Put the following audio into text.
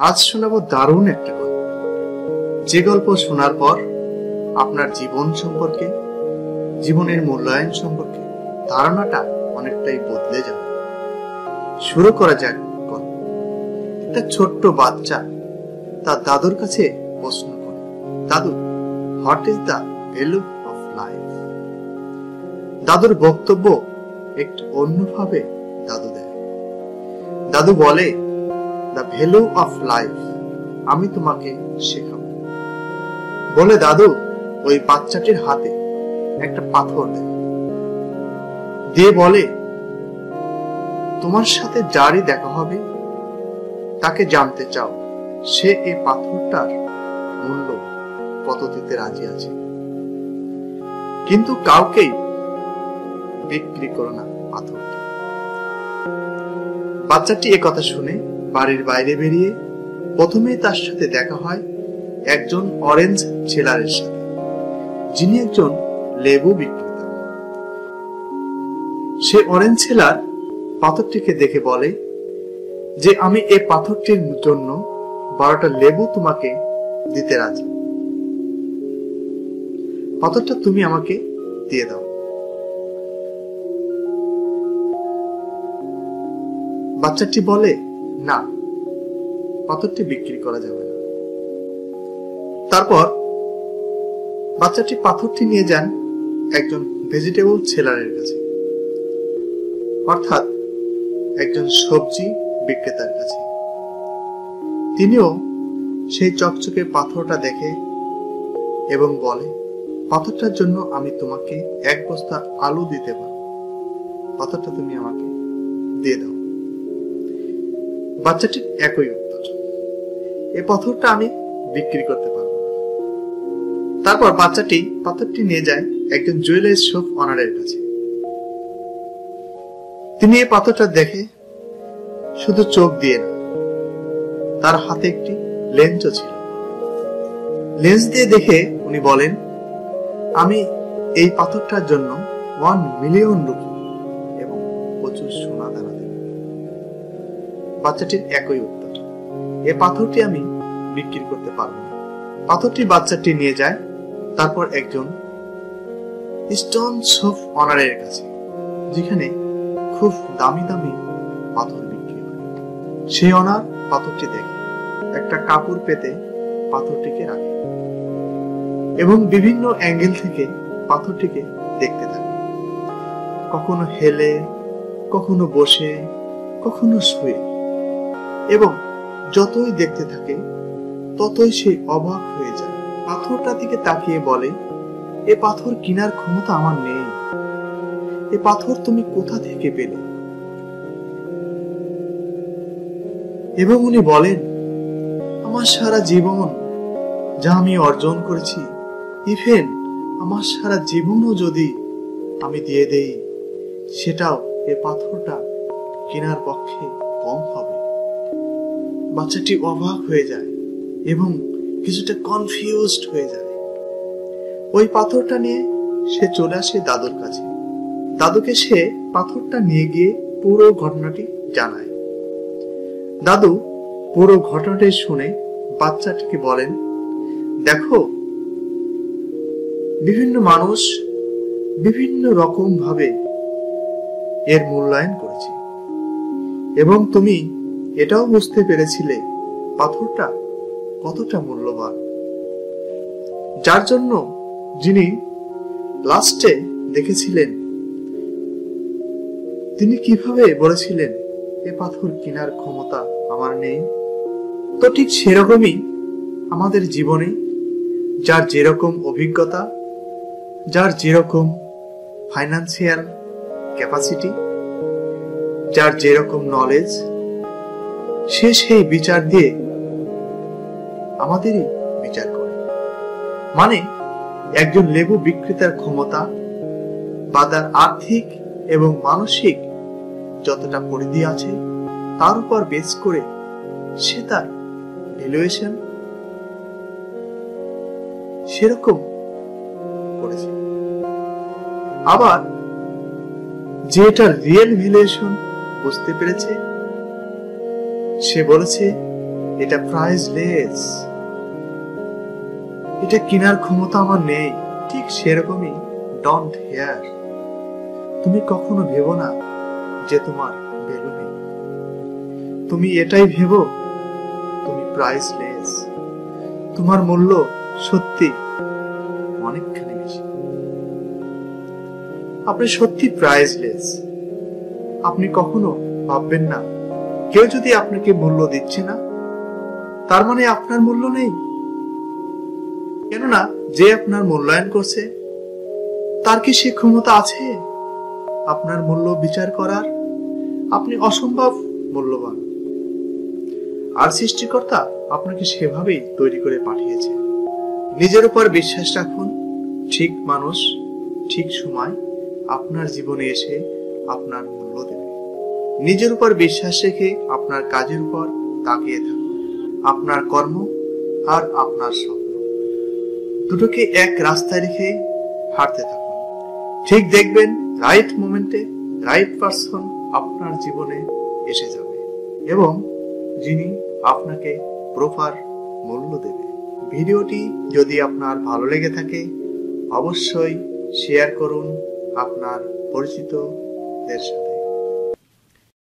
আজ শোনাবো দারুণ একটা গল্প। যে গল্প শোনার পর আপনার জীবন সম্পর্কে, জীবনের মূল্যায়ন সম্পর্কে ধারণাটা অনেকটাই বদলে যাবে। শুরু করা যাক গল্প। একটা ছোট্ট বাচ্চা তার দাদুর কাছে প্রশ্ন করে, দাদু, what is the value of life? দাদুর বক্তব্য একটু অন্যভাবে দাদু দেয়। দাদু বলে দ্য ভ্যালু অফ লাইফ আমি তোমাকে শেখাবো। বলে দাদু, ওই বাচ্চাটির হাতে একটা পাথর দেয়। দিয়ে বলে, তোমার সাথে যারই দেখা হবে, তাকে জানতে চাও। সে এই পাথরটার মূল্য কত দিতে রাজি আছে। কিন্তু কাউকেই বিক্রি করো না পাথরটি। বাচ্চাটি কথা শুনে বাড়ির বাইরে বেরিয়ে প্রথমেই তার সাথে দেখা হয় একজন অরেঞ্জ ছেলারের সাথে, যিনি একজন লেবু বিক্রেতা। সে অরেঞ্জ ছেলার পাথরটিকে দেখে বলে যে, আমি এই পাথরটির জন্য বারোটা লেবু তোমাকে দিতে রাজি। পাথরটা তুমি আমাকে দিয়ে দাও। বাচ্চাটি বলে না, পাথরটি বিক্রি করা যাবে না। তারপর, বাচ্চাটি পাথরটি নিয়ে যান একজন ভেজিটেবল সেলারের কাছে, অর্থাৎ একজন সবজি বিক্রেতার কাছে। তিনিও সেই চকচকে পাথরটা দেখে এবং বলে, পাথরটার জন্য আমি তোমাকে এক বস্তা আলু দিতে পারো পাথরটা তুমি আমাকে দিয়ে দাও। বাচ্চাটির একই উত্তর এই পাথরটা আমি বিক্রি করতে পারব তারপর বাচ্চাটি পাথরটি নিয়ে যায় একজন জুয়েলারি শপ অনারের কাছে। তিনি এই পাথরটা দেখে শুধু চোখ দিয়ে না, তার হাতে একটি লেন্সও ছিল। লেন্স দিয়ে দেখে উনি বলেন, আমি এই পাথরটার জন্য ওয়ান মিলিয়ন রুপি এবং প্রচুর সোনা দানা দেব। বাচ্চাটির একই উত্তর। এ পাথরটি আমি বিক্রি করতে পারব না। পাথরটি বাচ্চাটি নিয়ে যায়, তারপর একজন স্টোন সফ অনারের কাছে, যেখানে খুব দামি দামি পাথর বিক্রি হয়। সেই অনার পাথরটি দেখে, একটা কাপড় পেতে পাথরটিকে রাখে এবং বিভিন্ন অ্যাঙ্গেল থেকে পাথরটিকে দেখতে থাকে। কখনো হেলে, কখনো বসে, কখনো শুয়ে। এবং যতই দেখতে থাকে, ততই সে অবাক হয়ে যায়। পাথরটা দিকে তাকিয়ে বলে, এ পাথর কিনার ক্ষমতা আমার নেই। এ পাথর তুমি কোথা থেকে পেলে? এবং উনি বলেন, আমার সারা জীবন যা আমি অর্জন করেছি ইভেন আমার সারা জীবনও যদি আমি দিয়ে দেই, সেটাও এ পাথরটা কেনার পক্ষে কম হবে। বাচ্চাটি অবাক হয়ে যায় এবং কিছুটা কনফিউজড হয়ে যায়। ওই পাথরটা নিয়ে সে চলে আসে দাদুর কাছে। দাদুকে সে পাথরটা নিয়ে গিয়ে পুরো ঘটনাটি জানায়। দাদু পুরো ঘটনাটি শুনে বাচ্চাটিকে বলেন, দেখো, বিভিন্ন মানুষ বিভিন্ন রকম ভাবে এর মূল্যায়ন করেছে এবং তুমি এটাও বুঝতে পেরেছিলে পাথরটা কতটা মূল্যবান। যার জন্য যিনি লাস্টে দেখেছিলেন, তিনি কীভাবে বলেছিলেন, এ পাথর কেনার ক্ষমতা আমার নেই? তো ঠিক সেরকমই আমাদের জীবনে, যার যেরকম অভিজ্ঞতা, যার যেরকম ফাইন্যান্সিয়াল ক্যাপাসিটি যার যেরকম নলেজ সে সেই বিচার দিয়ে আমাদেরই বিচার করে। মানে একজন লেবু বিক্রেতার ক্ষমতা বা তার আর্থিক এবং মানসিক যতটা পরিধি আছে, তার উপর বেস করে সে তার ভ্যালুয়েশন সেরকম করেছে। আবার, যে এটা রিয়েল ভ্যালুয়েশন বুঝতে পেরেছে সে বলেছে, এটা প্রাইসলেস এটা কেনার ক্ষমতা আমার নেই। ঠিক সেরকমই ডন্ট হেয়ার তুমি কখনো ভেবো না যে তোমার ভ্যালু নেই। তুমি এটাই ভেবো, তুমি প্রাইসলেস তোমার মূল্য সত্যি অনেকখানি বেশি। আপনি সত্যি প্রাইসলেস আপনি কখনো ভাববেন না কেউ যদি আপনাকে মূল্য দিচ্ছে না, তার মানে আপনার মূল্য নেই। কেননা যে আপনার মূল্যায়ন করছে, তার কি সে ক্ষমতা আছে? আপনার মূল্য বিচার করার আপনি অসম্ভব মূল্যবান। আর সৃষ্টিকর্তা আপনাকে সেভাবেই তৈরি করে পাঠিয়েছে। নিজের উপর বিশ্বাস রাখুন, ঠিক মানুষ, ঠিক সময় আপনার জীবনে এসে আপনার মূল্য দেবে। নিজের উপর বিশ্বাস রেখে আপনার কাজের উপর তাকিয়ে থাকুন। আপনার কর্ম আর আপনার স্বপ্ন। দুটোকে এক রাস্তায় রেখে হাঁটতে থাকুন। ঠিক দেখবেন রাইট মোমেন্টে রাইট পারসন আপনার জীবনে এসে যাবে এবং যিনি আপনাকে প্রপার মূল্য দেবে। ভিডিওটি যদি আপনার ভালো লেগে থাকে, অবশ্যই শেয়ার করুন আপনার পরিচিতদের সাথে।